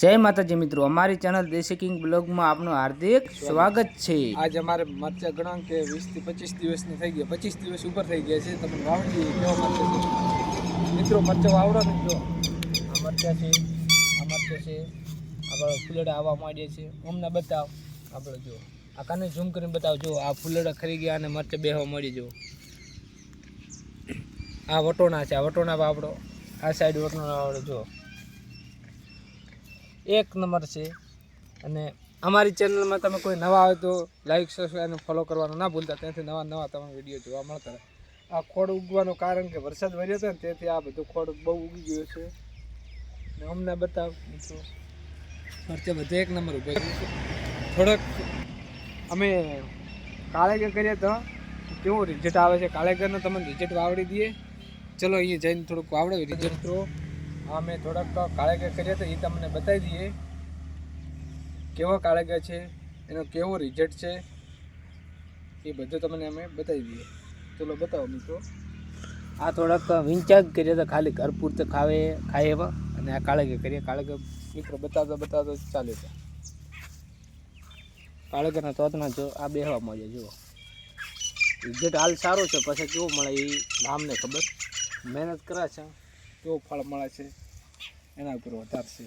જય માતાજી મિત્રો, અમારી ચેનલ દેશી કિંગ બ્લોગમાં આપનું હાર્દિક સ્વાગત છે. આજ અમારે મરચા ગણાંક કે વીસથી પચીસ દિવસની થઈ ગયા પચીસ દિવસ ઉપર થઈ ગયા છે. તમે વાવડી કેવા મરચા મિત્રો, મરચા વાવડો ને જો. આ મરચા છે, આ મરચા છે. આપણે ફૂલડા આવવા માંડ્યા છે અમને બતાવ. આપણે જો, આ કાને ઝૂમ કરીને બતાવ. જો, આ ફૂલડા ખરી ગયા અને મરચા બેહવા મળી જો. આ વટોણા છે, આ વટોણા વાવડો. આ સાઈડ વટોણા આવડો જો. એક નંબર છે. અને અમારી ચેનલમાં તમે કોઈ નવા આવે તો લાઈક સબસ્ક્રાઈબ અને ફોલો કરવાનું ના ભૂલતા. ત્યાંથી નવા નવા તમને વીડિયો જોવા મળતા રહે. આ ખોડ ઉગવાનું કારણ કે વરસાદ વર્યો હતો ને, તેથી આ બધું ખોડ બહુ ઉગી ગયો છે. ને અમને બતાવ. મિત્રો મરચા બધે એક નંબર ઊભો છે. થોડોક અમે કાળેગર કરીએ તો કેવું રિઝલ્ટ આવે છે? કાળેગરનો તમને રિઝલ્ટ વાવડી દઈએ. ચલો, અહીંયા જઈને થોડુંક વાવડે રિઝલ્ટ તો હા, મેં થોડાક કાળેગર કર્યા તો એ તમને બતાવી દઈએ. કેવો કાળેગર છે, એનો કેવો રિઝલ્ટ છે, એ બધું તમને અમે બતાવી દઈએ. ચલો, બતાવો મિત્રો. આ થોડાક વિંચાગ કરીએ તો ખાલી ઘર પૂરતું ખાવે, ખાય એવા, અને આ કાળેગર કરીએ કાળેગર મિત્રો બતાવતો બતાવતો ચાલે છે. કાળેગરના તોતના જો આ બેહવા મળે, જુઓ. રિઝલ્ટ હાલ સારો છે, પછી કેવું મળે એ નામને ખબર? મહેનત કરે છે. કેવું ફળ મળે છે? એના ઉપર વધારે છે